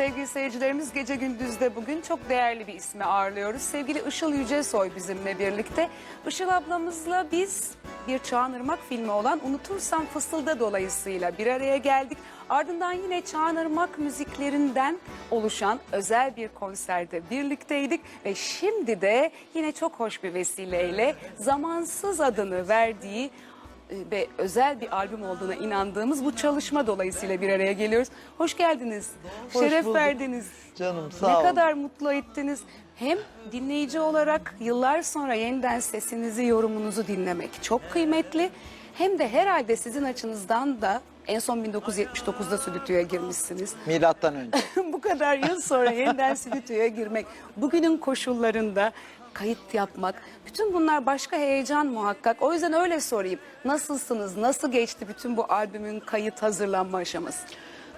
sevgili seyircilerimiz gece gündüzde bugün çok değerli bir ismi ağırlıyoruz. Sevgili Işıl Yücesoy bizimle birlikte. Işıl ablamızla biz bir Çağınırmak filmi olan Unutursam Fısılda dolayısıyla bir araya geldik. Ardından yine Çağınırmak müziklerinden oluşan özel bir konserde birlikteydik. Ve şimdi de yine çok hoş bir vesileyle Zamansız adını verdiği ve özel bir albüm olduğuna inandığımız bu çalışma dolayısıyla bir araya geliyoruz. Hoş geldiniz. Hoş Şeref bulduk. verdiniz. Canım sağ ne ol. kadar mutlu ettiniz. Hem dinleyici olarak yıllar sonra yeniden sesinizi, yorumunuzu dinlemek çok kıymetli. Hem de herhalde sizin açınızdan da en son 1979'da stüdyoya girmişsiniz. Milattan önce. bu kadar yıl sonra yeniden stüdyoya girmek, bugünün koşullarında kayıt yapmak, bütün bunlar başka heyecan muhakkak. O yüzden öyle sorayım. Nasılsınız? Nasıl geçti bütün bu albümün kayıt hazırlanma aşaması?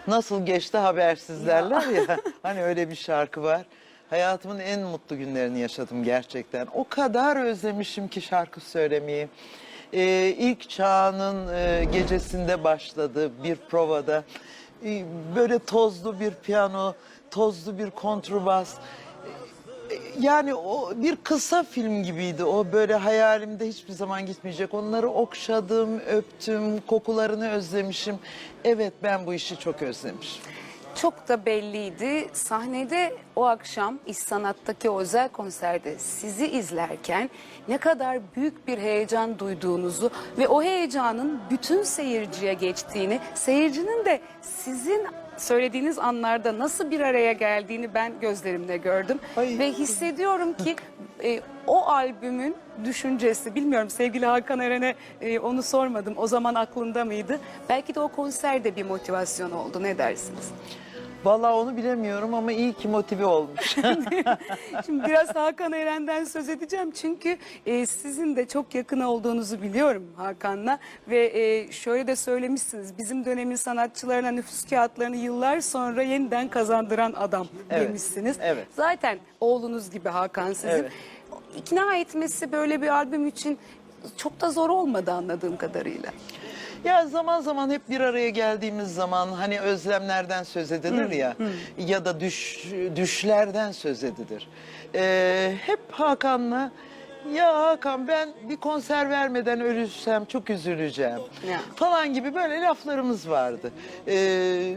Nasıl geçti habersiz derler ya. hani öyle bir şarkı var. Hayatımın en mutlu günlerini yaşadım gerçekten. O kadar özlemişim ki şarkı söylemeyi. Ee, ilk çağının e, gecesinde başladı bir provada. Ee, böyle tozlu bir piyano, tozlu bir kontrbas. Yani o bir kısa film gibiydi. O böyle hayalimde hiçbir zaman gitmeyecek. Onları okşadım, öptüm, kokularını özlemişim. Evet ben bu işi çok özlemişim. Çok da belliydi. Sahnede o akşam İş Sanat'taki o özel konserde sizi izlerken ne kadar büyük bir heyecan duyduğunuzu ve o heyecanın bütün seyirciye geçtiğini, seyircinin de sizin söylediğiniz anlarda nasıl bir araya geldiğini ben gözlerimle gördüm. Ay. Ve hissediyorum ki e, o albümün düşüncesi, bilmiyorum sevgili Hakan Eren'e e, onu sormadım. O zaman aklında mıydı? Belki de o konserde bir motivasyon oldu. Ne dersiniz? Vallahi onu bilemiyorum ama iyi ki motive olmuş. Şimdi biraz Hakan Eren'den söz edeceğim. Çünkü e, sizin de çok yakın olduğunuzu biliyorum Hakan'la. Ve e, şöyle de söylemişsiniz. Bizim dönemin sanatçılarına nüfus kağıtlarını yıllar sonra yeniden kazandıran adam Evet, demişsiniz. evet. Zaten oğlunuz gibi Hakan sizin. Evet. İkna etmesi böyle bir albüm için çok da zor olmadı anladığım kadarıyla. Ya zaman zaman hep bir araya geldiğimiz zaman hani özlemlerden söz edilir ya ya da düş düşlerden söz edilir. Ee, hep Hakan'la ya Hakan ben bir konser vermeden ölürsem çok üzüleceğim Ya. falan gibi böyle laflarımız vardı. Ee,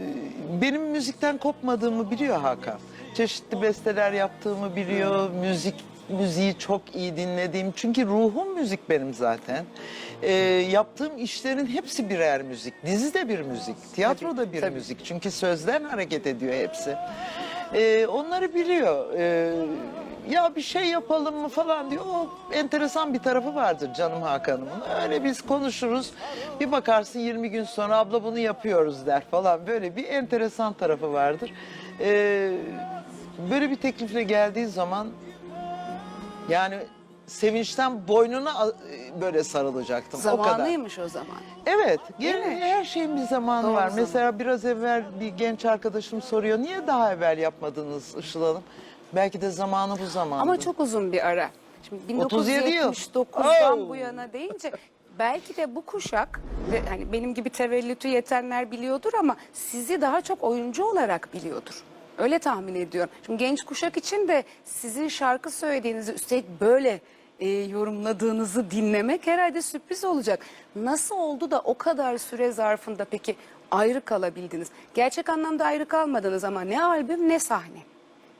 benim müzikten kopmadığımı biliyor Hakan. Çeşitli besteler yaptığımı biliyor. Müzik müziği çok iyi dinlediğim. Çünkü ruhum müzik benim zaten. Ee, yaptığım işlerin hepsi birer müzik. Dizi de bir müzik. Tiyatro da bir tabii. müzik. Çünkü sözden hareket ediyor hepsi. Ee, onları biliyor. Ee, ya bir şey yapalım mı falan diyor. O enteresan bir tarafı vardır canım Hakan'ımın. Öyle biz konuşuruz. Bir bakarsın 20 gün sonra abla bunu yapıyoruz der falan. Böyle bir enteresan tarafı vardır. Ee, böyle bir teklifle geldiği zaman yani sevinçten boynuna a- böyle sarılacaktım. O kadar. Zamanıymış o zaman. Evet, mi? her şeyin bir zamanı Doğru var. zaman. Mesela biraz evvel bir genç arkadaşım soruyor, niye daha evvel yapmadınız Işıl Hanım? Belki de zamanı bu zaman. Ama çok uzun bir ara. Şimdi 37 yıl. 1979'dan Oh! bu yana deyince belki de bu kuşak ve hani benim gibi tevellütü yetenler biliyordur ama sizi daha çok oyuncu olarak biliyordur. Öyle tahmin ediyorum. Şimdi genç kuşak için de sizin şarkı söylediğinizi üstelik böyle e, yorumladığınızı dinlemek herhalde sürpriz olacak. Nasıl oldu da o kadar süre zarfında peki ayrı kalabildiniz? Gerçek anlamda ayrı kalmadınız ama ne albüm ne sahne.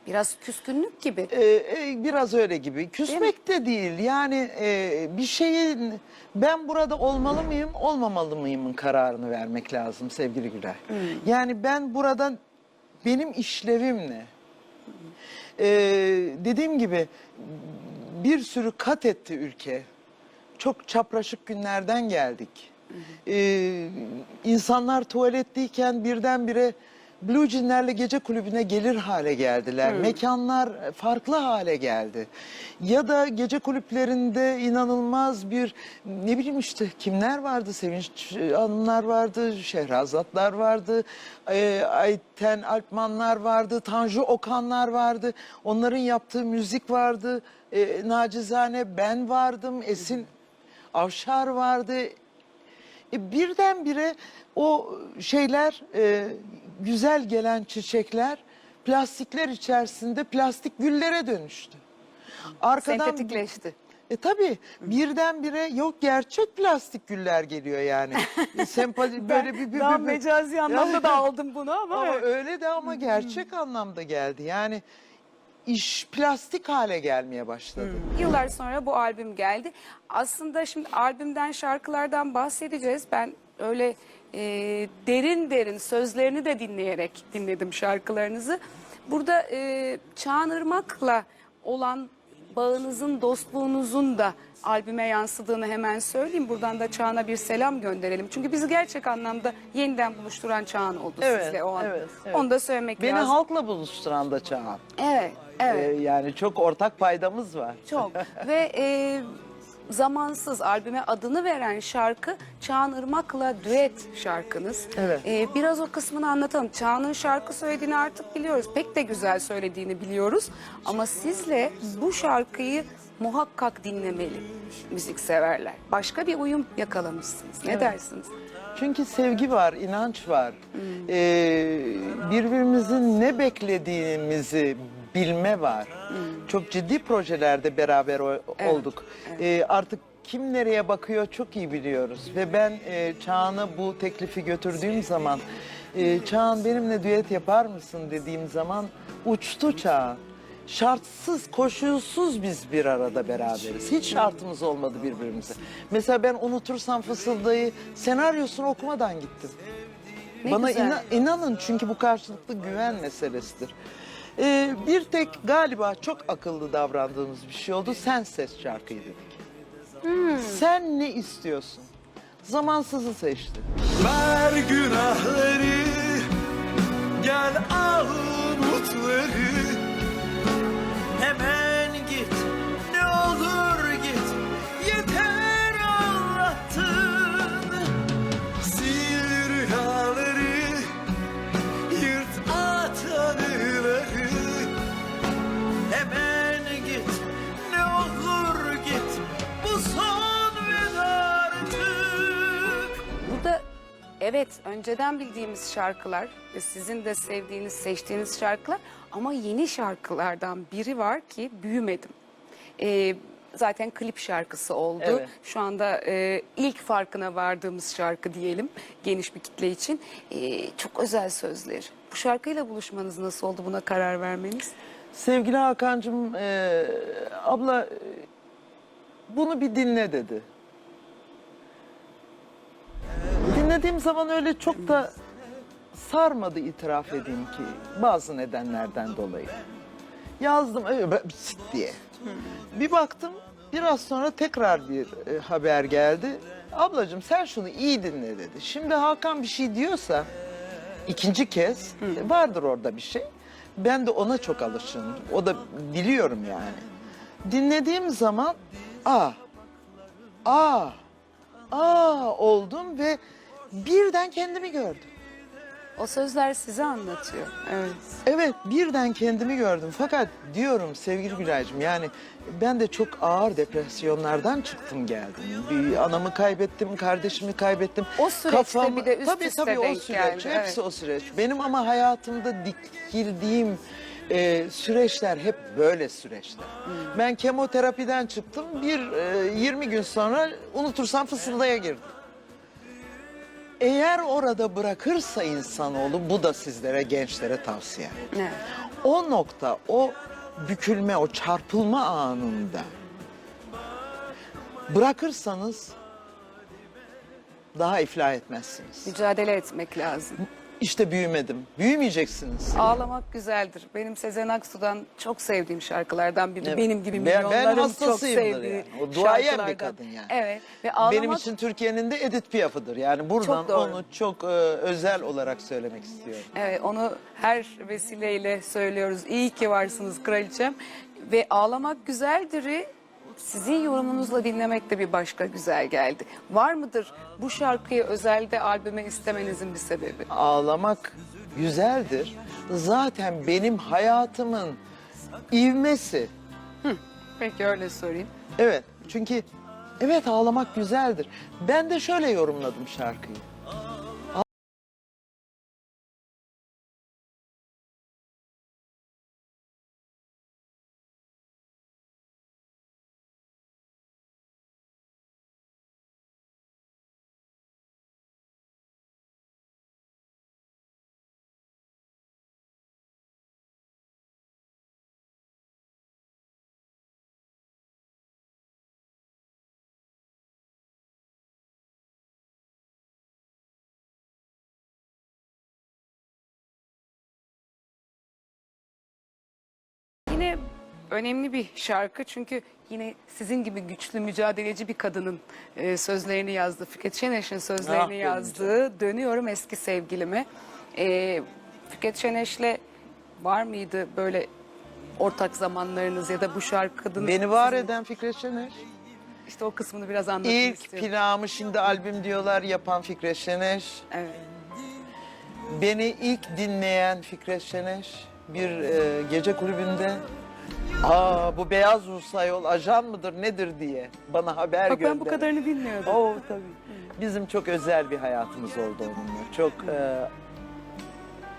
Biraz küskünlük gibi. Ee, e, biraz öyle gibi. Küsmek de değil. Yani e, bir şeyin ben burada olmalı mıyım, olmamalı mıyımın kararını vermek lazım sevgili Gülay. Yani ben burada benim işlevim ne? Ee, dediğim gibi bir sürü kat etti ülke. Çok çapraşık günlerden geldik. Ee, insanlar tuvaletteyken birdenbire Blue Jean'lerle gece kulübüne gelir hale geldiler. Mekanlar farklı hale geldi. Ya da gece kulüplerinde inanılmaz bir ne bileyim işte kimler vardı? Sevinç Hanımlar vardı, Şehrazatlar vardı, e, Ayten Alpmanlar vardı, Tanju Okanlar vardı. Onların yaptığı müzik vardı. E, nacizane ben vardım, Esin Avşar vardı. E, birdenbire o şeyler, e, güzel gelen çiçekler plastikler içerisinde plastik güllere dönüştü. Arkadan Sentetikleşti. e tabii birdenbire yok gerçek plastik güller geliyor yani. Sempati böyle bir, bir, Daha bir- bir- mecazi anlamda da aldım bunu ama. ama öyle de ama gerçek anlamda geldi. Yani iş plastik hale gelmeye başladı. Yıllar sonra bu albüm geldi. Aslında şimdi albümden şarkılardan bahsedeceğiz. Ben öyle e, derin derin sözlerini de dinleyerek dinledim şarkılarınızı. Burada e, Çağan Irmak'la olan bağınızın, dostluğunuzun da albüme yansıdığını hemen söyleyeyim. Buradan da Çağan'a bir selam gönderelim. Çünkü bizi gerçek anlamda yeniden buluşturan Çağan oldu Evet, sizle o an. evet, evet. Onu da söylemek Beni lazım. halkla buluşturan da Çağan. Evet, evet. Ee, yani çok ortak paydamız var. Çok ve e, zamansız albüme adını veren şarkı Çağan Irmak'la düet şarkınız. Evet. E, biraz o kısmını anlatalım. Çağan'ın şarkı söylediğini artık biliyoruz. Pek de güzel söylediğini biliyoruz. Ama sizle bu şarkıyı muhakkak dinlemeli müzikseverler. Başka bir uyum yakalamışsınız. Ne dersiniz? Çünkü sevgi var, inanç var. Ee, birbirimizin ne beklediğimizi bilme var. Çok ciddi projelerde beraber o- olduk. Ee, artık kim nereye bakıyor çok iyi biliyoruz. Ve ben e, Çağan'a bu teklifi götürdüğüm zaman, e, Çağan benimle düet yapar mısın dediğim zaman uçtu Çağan. Şartsız, koşulsuz biz bir arada beraberiz. Hiç şartımız olmadı birbirimize. Mesela ben unutursam fısıldayı senaryosunu okumadan gittim. Ne Bana güzel. ina- inanın çünkü bu karşılıklı güven meselesidir. Ee, bir tek galiba çok akıllı davrandığımız bir şey oldu. Sen ses şarkıyı dedik. Hmm. Sen ne istiyorsun? Zamansızı seçti. Ver günahları Gel al evet önceden bildiğimiz şarkılar ve sizin de sevdiğiniz, seçtiğiniz şarkılar ama yeni şarkılardan biri var ki büyümedim. Ee, zaten klip şarkısı oldu. Evet. Şu anda e, ilk farkına vardığımız şarkı diyelim geniş bir kitle için. Ee, çok özel sözleri. Bu şarkıyla buluşmanız nasıl oldu buna karar vermeniz? Sevgili Hakan'cığım, e, abla e, bunu bir dinle dedi. Dinlediğim zaman öyle çok da sarmadı itiraf edeyim ki bazı nedenlerden dolayı. Yazdım öyle sit diye. Bir baktım biraz sonra tekrar bir e, haber geldi. Ablacığım sen şunu iyi dinle dedi. Şimdi Hakan bir şey diyorsa ikinci kez e, vardır orada bir şey. Ben de ona çok alışığım. O da biliyorum yani. Dinlediğim zaman aa, aa, aa oldum ve birden kendimi gördüm. O sözler size anlatıyor. Evet. Evet birden kendimi gördüm fakat diyorum sevgili Gülay'cığım yani ben de çok ağır depresyonlardan çıktım geldim. Bir anamı kaybettim, kardeşimi kaybettim. O süreçte bir de üst tabii, üste tabii, o denk süreç, geldi, Hepsi evet. o süreç. Benim ama hayatımda dikildiğim e, süreçler hep böyle süreçler. Hmm. Ben kemoterapiden çıktım bir e, 20 gün sonra unutursam fısıldaya girdim. Eğer orada bırakırsa insanoğlu bu da sizlere gençlere tavsiye. evet. O nokta, o bükülme, o çarpılma anında bırakırsanız daha iflah etmezsiniz. Mücadele etmek lazım. İşte büyümedim. Büyümeyeceksiniz. Ağlamak güzeldir. Benim Sezen Aksu'dan çok sevdiğim şarkılardan biri. Evet. Benim gibi Ben- ben milyonların çok sevdiği yani. O duayen bir kadın yani. Evet. Ve ağlamak Benim için Türkiye'nin de Edith Piaf'ıdır. Yani buradan Çok onu çok e, özel olarak söylemek istiyorum. Evet onu her vesileyle söylüyoruz. İyi ki varsınız kraliçem. Ve ağlamak güzeldir'i sizin yorumunuzla dinlemek de bir başka güzel geldi. Var mıdır bu şarkıyı özelde albüme istemenizin bir sebebi? Ağlamak güzeldir. Zaten benim hayatımın ivmesi. Peki öyle sorayım. Evet çünkü evet ağlamak güzeldir. Ben de şöyle yorumladım şarkıyı. Yine önemli bir şarkı çünkü yine sizin gibi güçlü mücadeleci bir kadının e, sözlerini yazdı. Fikret Şeneş'in Ah sözlerini benim yazdığı Dönüyorum Eski Sevgilime. E, Fikret Şeneş'le var mıydı böyle ortak zamanlarınız ya da bu şarkının... Beni var eden Fikret Şener. İşte o kısmını biraz anlatmak İlk istiyorum. planımı şimdi albüm diyorlar yapan Fikret Şener. Evet. Beni ilk dinleyen Fikret Şener bir e, gece kulübünde Aa bu beyaz Rus ayol ajan mıdır nedir diye bana haber Bak ben bu kadarını bilmiyordum. Oo tabii. Bizim çok özel bir hayatımız oldu onunla. Çok e,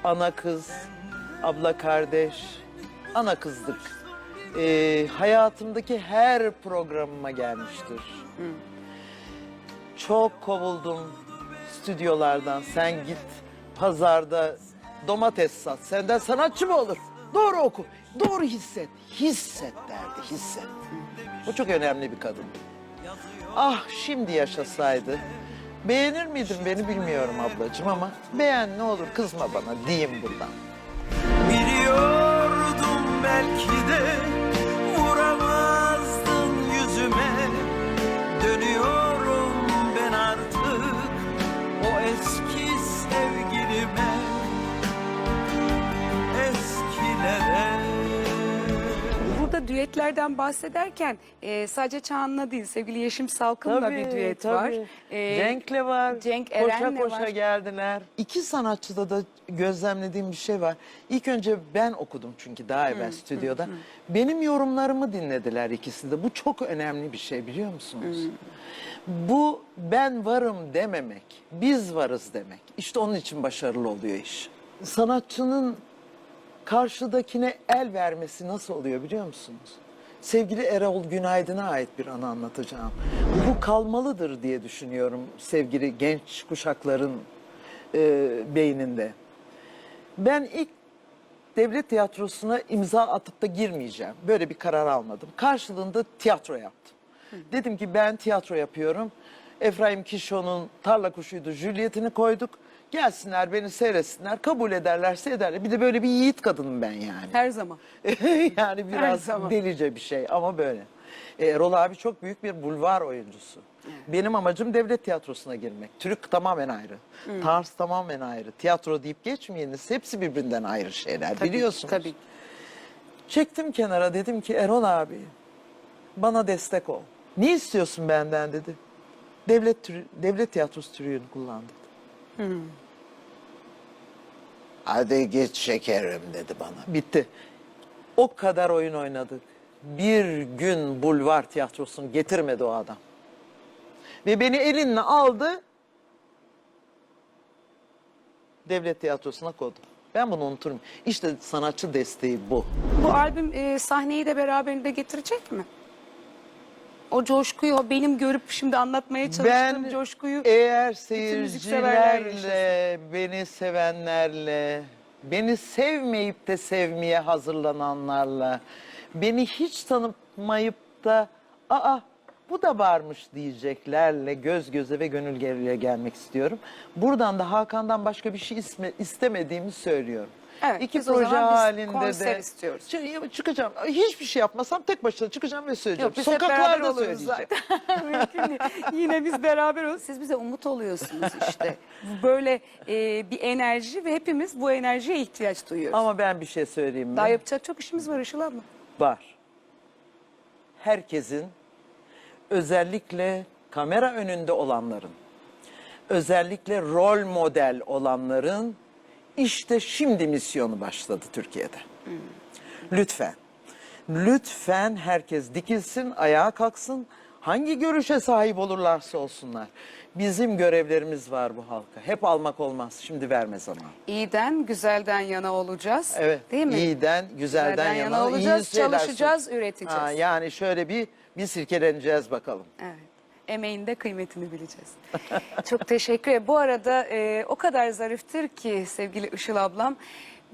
ana kız, abla kardeş, ana kızdık. E, hayatımdaki her programıma gelmiştir. Çok kovuldum stüdyolardan. Sen git pazarda domates sat. Senden sanatçı mı olur? Doğru oku. Doğru hisset. Hisset derdi. Hisset. Bu çok önemli bir kadın. Ah şimdi yaşasaydı. Beğenir miydin beni bilmiyorum ablacığım ama beğen ne olur kızma bana diyeyim buradan. Biliyordum belki de düetlerden bahsederken e, sadece Çağan'la değil sevgili Yeşim Salkım'la bir düet var. E, Cenk'le var. Cenk koşa Eren'le koşa var. geldiler. İki sanatçıda da gözlemlediğim bir şey var. İlk önce ben okudum çünkü daha evvel stüdyoda. Benim yorumlarımı dinlediler ikisi de. Bu çok önemli bir şey biliyor musunuz? Bu ben varım dememek, biz varız demek. İşte onun için başarılı oluyor iş. Sanatçının karşıdakine el vermesi nasıl oluyor biliyor musunuz? Sevgili Erol Günaydın'a ait bir anı anlatacağım. Bu kalmalıdır diye düşünüyorum sevgili genç kuşakların e, beyninde. Ben ilk devlet tiyatrosuna imza atıp da girmeyeceğim. Böyle bir karar almadım. Karşılığında tiyatro yaptım. Dedim ki ben tiyatro yapıyorum. Efraim Kişo'nun Tarla Kuşu'ydu Juliet'ini koyduk. Gelsinler beni seyretsinler. Kabul ederlerse ederler. Bir de böyle bir yiğit kadınım ben yani. Her zaman. yani biraz zaman. delice bir şey ama böyle. E, Erol abi çok büyük bir bulvar oyuncusu. Benim amacım devlet tiyatrosuna girmek. Türk tamamen ayrı. Tarz tamamen ayrı. Tiyatro deyip geçmeyiniz. Hepsi birbirinden ayrı şeyler biliyorsunuz. Tabii. Çektim kenara dedim ki Erol abi bana destek ol. Ne istiyorsun benden dedi. Devlet türü- devlet tiyatrosu türünü kullan dedi. Hadi git şekerim dedi bana. Bitti. O kadar oyun oynadık. Bir gün bulvar tiyatrosunu getirmedi o adam. Ve beni elinle aldı. Devlet tiyatrosuna koydu. Ben bunu unuturum. İşte sanatçı desteği bu. Bu albüm e, sahneyi de beraberinde getirecek mi? O coşkuyu, o benim görüp şimdi anlatmaya çalıştığım Ben coşkuyu eğer seyircilerle, beni sevenlerle, beni sevmeyip de sevmeye hazırlananlarla, beni hiç tanımayıp da aa bu da varmış diyeceklerle göz göze ve gönül geriye gelmek istiyorum. Buradan da Hakan'dan başka bir şey isme, istemediğimi söylüyorum. Evet, İki biz o proje zaman biz halinde konser de istiyoruz. Çı- çıkacağım. Hiçbir şey yapmasam tek başına çıkacağım ve söyleyeceğim. Yok biz hep beraber Sokaklarda oluruz söyleyeceğim. zaten. Mümkün değil. Yine biz beraber oluruz. Siz bize umut oluyorsunuz işte. Böyle e, bir enerji ve hepimiz bu enerjiye ihtiyaç duyuyoruz. Ama ben bir şey söyleyeyim mi? Daha yapacak çok işimiz var Işıl abla. var. Herkesin özellikle kamera önünde olanların, özellikle rol model olanların işte şimdi misyonu başladı Türkiye'de. Lütfen. Lütfen herkes dikilsin, ayağa kalksın. Hangi görüşe sahip olurlarsa olsunlar. Bizim görevlerimiz var bu halka. Hep almak olmaz. Şimdi verme zaman. İyiden, güzelden yana olacağız. Evet. Değil mi? İyiden, güzelden, Güzelden yana, yana olacağız, çalışacağız, üreteceğiz. Ha, yani şöyle bir bir silkeleneceğiz bakalım. Evet. Emeğin de kıymetini bileceğiz. Çok teşekkür ederim. Bu arada e, o kadar zariftir ki sevgili Işıl ablam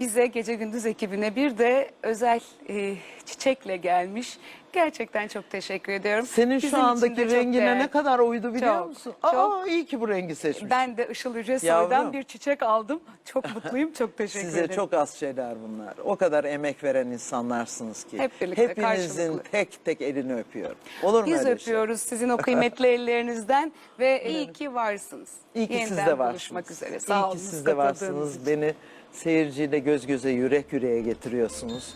bize Gece Gündüz ekibine bir de özel e, çiçekle gelmiş. Gerçekten çok teşekkür ediyorum. Senin Bizim şu için andaki çok rengine ne kadar uydu biliyor Çok, musun? çok. Aa iyi ki bu rengi seçmiş. Ben de Işıl Yücesoy'dan Yavrum. bir çiçek aldım. Çok mutluyum, çok teşekkür Size ederim. çok az şeyler bunlar. O kadar emek veren insanlarsınız ki. Hep birlikte, Hepinizin karşılıklı. tek tek elini öpüyorum. Olur mu Biz öyle şey? öpüyoruz sizin o kıymetli ellerinizden ve iyi ki varsınız. İyi ki siz Yeniden de varsınız. buluşmak üzere. İyi Sağ ki olun. siz de varsınız. Beni seyirciyle göz göze, yürek yüreğe getiriyorsunuz.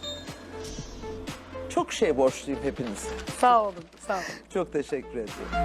Çok şey borçluyum hepinize. Sağ olun, sağ olun. Çok teşekkür ediyorum.